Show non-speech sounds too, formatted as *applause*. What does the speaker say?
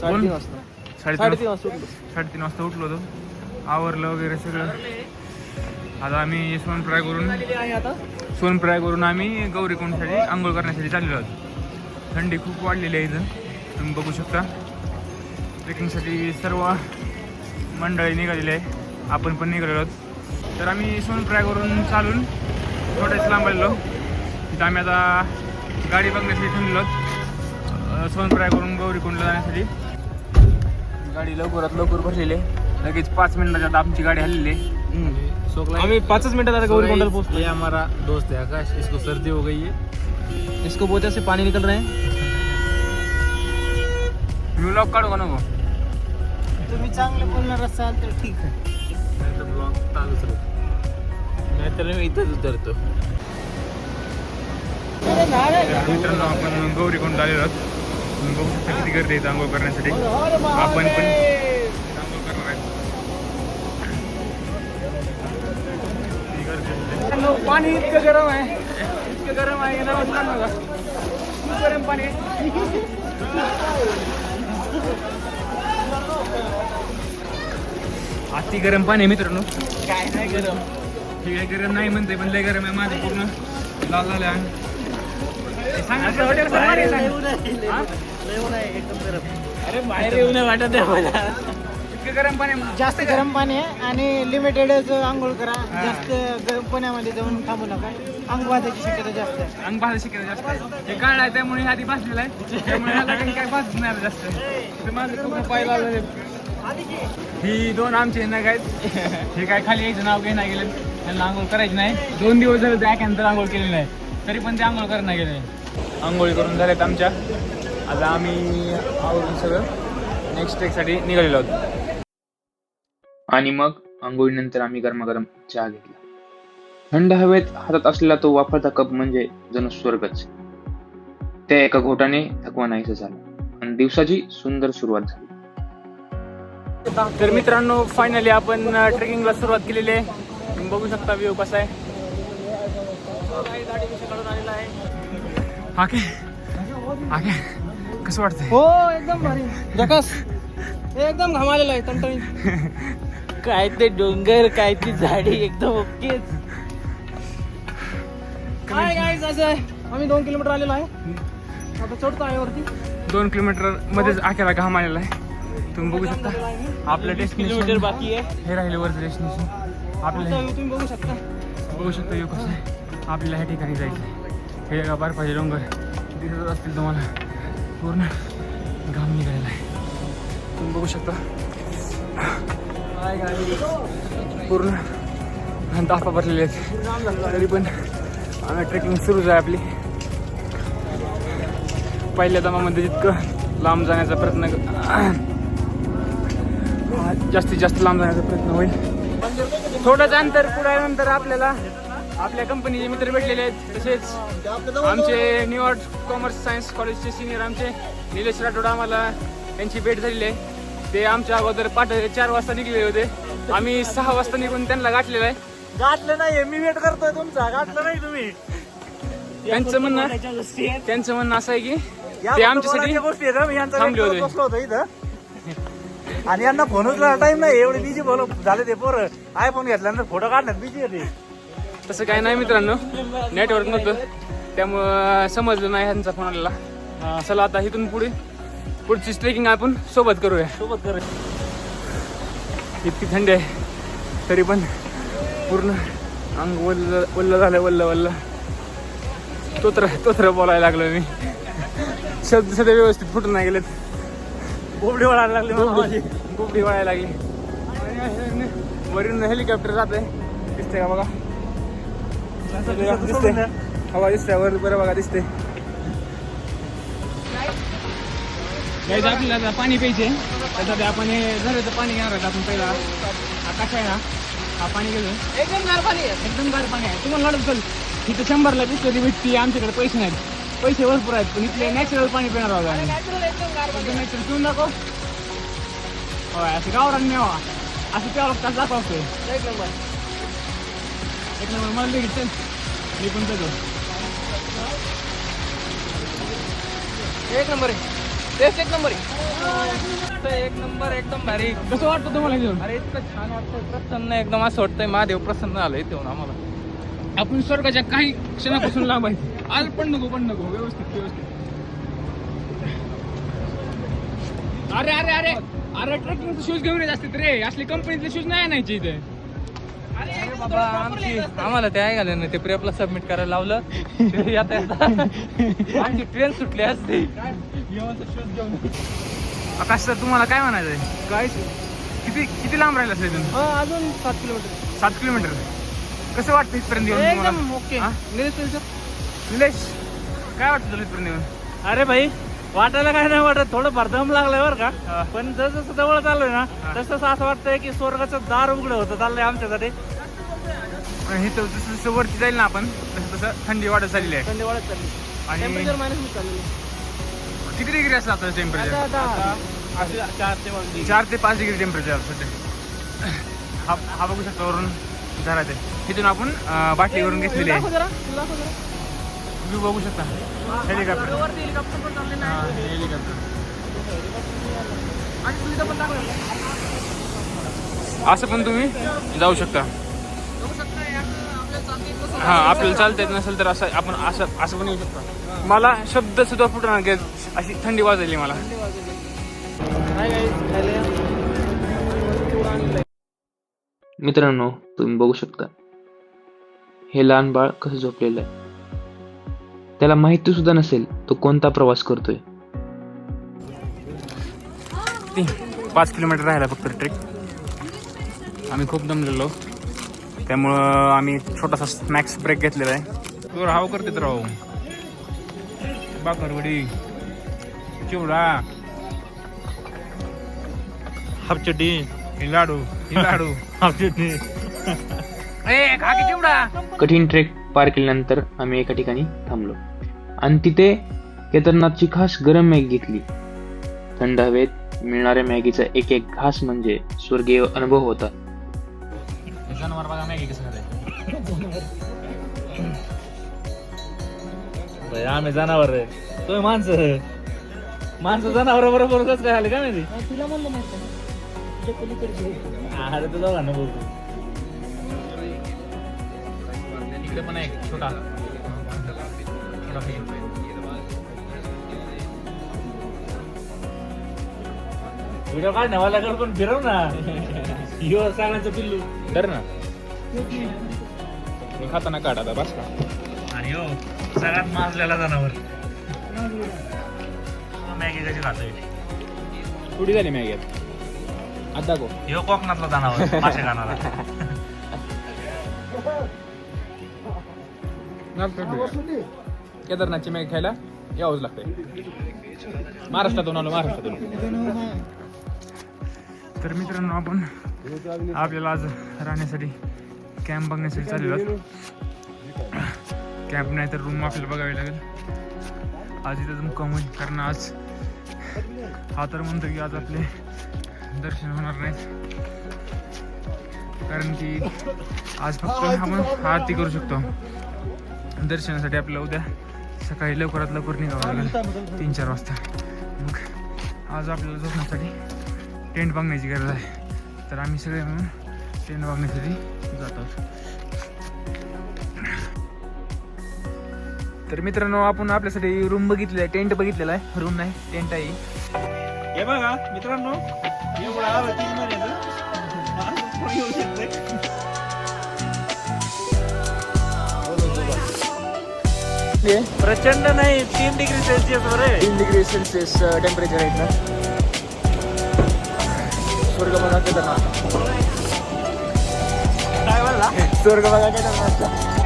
साडेतीन वाजता. साडेतीन साडेतीन वाजता. उठलो. साडेतीन वाजता उठलो होतो. आवरलं वगैरे सगळं. आता आम्ही सोनप्रयागवरून आहे आता सोनप्रयागवरून आम्ही गौरीकुंडसाठी आंघोळ करण्यासाठी चाललेलो आहोत. थंडी खूप वाढलेली आहे इथं. तुम्ही बघू शकता. ट्रेकिंगसाठी सर्व मंडळी निघालेली आहे. आपण पण निघालेलो आहोत. तर आम्ही सोनप्रयागवरून चालून थोडेच लांब आलेलो. तिथं आम्ही आता गाडी बघण्यासाठी थांबलेलो आहोत. अं, सोनप्रयागवरून गौरीकुंडला जाण्यासाठी. गाडी लवकरात लवकर भरलेली आहे. लगेच पाच मिनिटाच्या आत आमची गाडी हल्लेली आहे. आम्ही पाचच मिनटात आता गौरी कोंडल ये हमारा दोस्त है आकाश इसको सर्दी हो गई है इसको बोते से पानी निकल रहे हैं. मी ब्लॉग काढू का नको? तुम्ही चांगले बोलणार असाल तर ठीक आहे. नहीं तो ब्लॉग चालूच राहतो नाही तर मी इथंच उतरतो. मित्रांनो आपण गौरीकुंड आलेलो आहोत. तुम्ही बघू शकता किती गर्दी आहे आंघोळ करण्यासाठी. आपण पण आंघोळ करणार आहे. पाणी इतकं गरम आहे. इतकं गरम आहे गरम पाणी. अति गरम पाणी आहे मित्रांनो. काय नाही गरम. ठीक आहे गरम नाही म्हणते पण लय गरम आहे माझं पूर्ण. लाल झालं अरे बाहेर येऊ वाटत आहे मला इतकं गरम पाणी जास्त गरम पाणी आहे आणि लिमिटेडच आंघोळ करा. जास्त गरम पाण्यामध्ये जाऊन थांबू नका. अंग वाजायची शक्यता जास्त आहे. अंग भाजं जास्त आहे. हे काळ आहे त्यामुळे आधी भाजलेला आहे. त्यामुळे ह्याला काही काय भाजत नाही जास्त. माझं खूप पाहिलं आलं ही दोन आमचे नग आहेत. हे काय खाली यायचं नाव काही नाही गेलं. त्यांना आंघोळ करायची नाही. दोन दिवस झाले त्यानंतर आंघोळ केली नाही. तरी पण ते आंघोळ करत नाही गेले. आंघोळी करून झाल्यात आमच्या. आता आम्ही आवरून सगळं नेक्स्ट ट्रेकसाठी निघालेलो होतो आणि मग आंघोळीनंतर आम्ही गरमागरम चहा घेतला. थंड हवेत हातात असलेला तो वापरता कप म्हणजे जणू स्वर्गच. त्या एका घोटाने थकवा नाहीसा झाला आणि दिवसाची सुंदर सुरुवात झाली. तर मित्रांनो फायनली आपण ट्रेकिंगला सुरुवात केलेली आहे. तुम्ही बघू शकता व्ह्यू कसा आहे. आके आके कसं वाटतंय? हो एकदम भारी. जकास एकदम घामालेला आहे टमटमीत काय ते डोंगर काय ती झाडी एकदम ओकेच. काय काय असं आहे. आम्ही दोन किलोमीटर आलेलो आहे. आता चढतो आहे वरती दोन किलोमीटर मध्येच आखेला घाम आलेला आहे. तुम्ही बघू शकता. आपलं किलोमीटर डेस्टिनेशन बाकी आहे. हे राहिले वरचं डेस्टिनेशन view तुम्ही बघू शकता. बघू शकता यो कसं आहे. आपल्याला ह्या ठिकाणी जायचं हे का पाहिजे डोंगर दिसत असतील तुम्हाला. पूर्ण घाम निघायला आहे. तुम्ही बघू शकता. पूर्ण दाफा भरलेले आहेत. तरी पण आम्ही ट्रेकिंग सुरूच आहे आपली. पहिल्या दमामध्ये जितकं लांब जाण्याचा प्रयत्न जास्तीत जास्त लांब जाण्याचा प्रयत्न होईल. थोडंच अंतर पुढे नंतर आपल्याला आपल्या कंपनीचे मित्र भेटलेले आहेत. तसेच आमचे न्यूयॉर्क कॉमर्स सायन्स कॉलेजचे सिनियर आमचे निलेश राठोड आम्हाला त्यांची भेट झालेली आहे. ते आमच्या अगोदर पाठ चार वाजता निघलेले होते. आम्ही सहा वाजता निघून त्यांना गाठलेलं आहे. गाठलं नाही मी वेट करतोय तुमचा. गाठलं नाही तुम्ही. त्यांचं म्हणणं त्यांचं म्हणणं असं आहे की ते आमच्यासाठी गोष्टी हं. यांचा थांबले होते. इथं. आणि यांना फोन टाइम नाही एवढे बिजी बोल झाले ते पोरं. आयफोन घेतल्यानंतर फोटो काढण्यात बिजी होते. तसं काय नाही मित्रांनो. नेटवर्क नव्हतं. त्यामुळं समजलं नाही ह्यांचा फोन आलेला. चला आता इथून पुढे. पुढची ट्रेकिंग आपण सोबत करूया. सोबत कर इतकी थंडी आहे. तरी पण पूर्ण अंग वल्ल वल्ल झालं वल्ल वल्ल. तोत्र तोत्र बोलायला लागलो मी. शब्द सध्या व्यवस्थित फुटून नाही गेलेत. बोबडी वळायला लागले माझी. गुबडी वळायला लागली. वरून हेलिकॉप्टर जात आहे दिसते का बघा? दिसते हवा दिसते वर बरं बघा दिसते आपल्याला आता पाणी प्यायचे. त्यासाठी आपण हे झऱ्याचं पाणी घेणार आपण पहिला आकाश आहे ना हा पाणी घेतो एकदम गार पाणी आहे एकदम गार पाणी आहे तुम्हाला लढत चल इथं शंभरला बिस्लरी भेटती आमच्याकडे पैसे नाहीत पैसे भरपूर आहेत पण इथले नॅचरल पाणी पिणार आहोत आम्ही नॅचरल पिऊन दाखव होय असं गावरान मेवा असं प्यावं लागतं दाखवतोय एक नंबर एक नंबर मला लगेच चल मी पण देतो एक नंबर आहे. टेस्ट एक नंबर आहे. एक नंबर एकदम भारी. कसं वाटतं तुम्हाला घेऊन अरे इतकं छान वाटतं प्रसन्न एकदम असं वाटतंय. महादेव प्रसन्न आलंय तेव्हा आम्हाला. आपण स्वर्गाच्या काही क्षणापासून लांब आहे. आज पण नको पण नको. व्यवस्थित व्यवस्थित. अरे अरे अरे. अरे ट्रेकिंगचे शूज घेऊन येत असते रे. असले कंपनीचे शूज नाही आणायचे इथे. बाबा आमची आम्हाला ते ऐकायला नाही ते प्रेपला सबमिट करायला लावलं. ते येता येता *laughs* आमची ट्रेन सुटली असते. आकाश सर तुम्हाला काय म्हणायचंय? काय किती किती लांब राहिला असेल हा अजून सात किलोमीटर. सात किलोमीटर. कसं वाटतं इथपर्यंत येऊन एकदम तुम्हाला? ओके हा? निलेश काय वाटतं तुला इथपर्यंत येऊन? अरे भाई वाटायला काय नाही वाटत. थोडं भरदम लागलंय बरं. का. पण जसं जसं जवळ चाललोय ना. तसं तसं असं वाटतंय की स्वर्गाचं दार उघडं होतं चाललंय आमच्यासाठी. हे तर जसं जसं वरती जाईल ना आपण तसं तसं थंडी वाढत चालली आहे. थंडी वाढत चालली. आणि टेम्परेचर मायनसमध्ये चाललेलं किती डिग्री असलं आता टेम्परेचर आता असे चार ते पाच चार ते पाच डिग्री टेम्परेचर आहे सध्या हा हा बघू शकता वरून. घरात आहे तिथून आपण अं, बाटलीवरून घेतलेली दाखव आहे. जरा तुला दाखव जरा. व्ह्यू बघू शकता. हेलिकॉप्टर. वरती हेलिकॉप्टर पण चालले हा नाही हेलिकॉप्टर. आणि सुविधा पण टाकलेलं असं पण तुम्ही जाऊ शकता. हा आपल्याला चालता येत नसेल तर असं आपण असं असं पण येऊ शकतो. मला शब्द सुद्धा फुटणार की अशी थंडी वाजली मला. मित्रांनो तुम्ही बघू शकता. हे लहान बाळ कसं झोपलेलं आहे. त्याला माहिती सुद्धा नसेल तो कोणता प्रवास करतोय. पाच किलोमीटर राहिला फक्त ट्रेक. आम्ही खूप दमलेलो. त्यामुळं आम्ही छोटासा स्नॅक्स ब्रेक घेतलेला आहे. तू राहू करते तर राहू बाकरवडी चिवडा हापचड्डी. हे लाडू लाडू. *laughs* चिवडा. कठीण ट्रेक पार केल्यानंतर आम्ही एका ठिकाणी थांबलो. आणि तिथे केदारनाथची खास गरम मॅगी घेतली. थंड हवेत मिळणाऱ्या मॅगीचा एक एक घास म्हणजे स्वर्गीय अनुभव होता. जनावर बघा मॅगी कसं खाते भाई आम्ही जनावर आहे. तुम्ही माणसं माणसं जनावर बरोबर कसं काय आले का माहिती? हा, तुला म्हणलं. अरे तू दोघांना बोलतो. इकडे पण आहे एक छोटा छोटा व्हिडिओ काढण्यावाल्याकडे पण फिरव ना. यो सगळ्यांचं पिल्लू. धर ना. मी खाताना काढ आता बस का? आणि हो सगळ्यात माजलेला जनावर. मॅगी कशी खातोय? थोडी झाली मॅगी? आता गो ह्यो कोकणातला जनावर मासे खाणारा. केदारनाथची मॅगी खायला यावंच लागतंय. महाराष्ट्रातून आलो महाराष्ट्रातून. तर मित्रांनो आपण आपल्याला आज राहण्यासाठी कॅम्प बघण्यासाठी चाललेलो कॅम्प नाही तर रूम आपल्याला बघावी लागेल. आज इथं मुक्काम होईल कारण आज हा तर म्हणतो की आज आपले दर्शन होणार नाहीत. कारण की आज फक्त आपण आरती करू शकतो. दर्शनासाठी आपल्याला उद्या सकाळी लवकरात लवकर निघावं लागेल तीन चार वाजता. मग आज आपल्याला झोपण्यासाठी टेंट बघण्याची गरज आहे. तर आम्ही सगळे मिळून टेंट बघण्यासाठी जात. आहोत तर मित्रांनो आपण आपल्यासाठी रूम बघितलेला आहे टेंट बघितलेला आहे. रूम नाही टेंट आहे. हे बघा मित्रांनो. प्रचंड नाही तीन डिग्री सेल्सिअस वर आहे. तीन डिग्री सेल्सिअस टेम्परेचर आहे इथलं स्वर्ग बघा केदारनाथ काय म्हणला स्वर्ग बघा केदारनाथ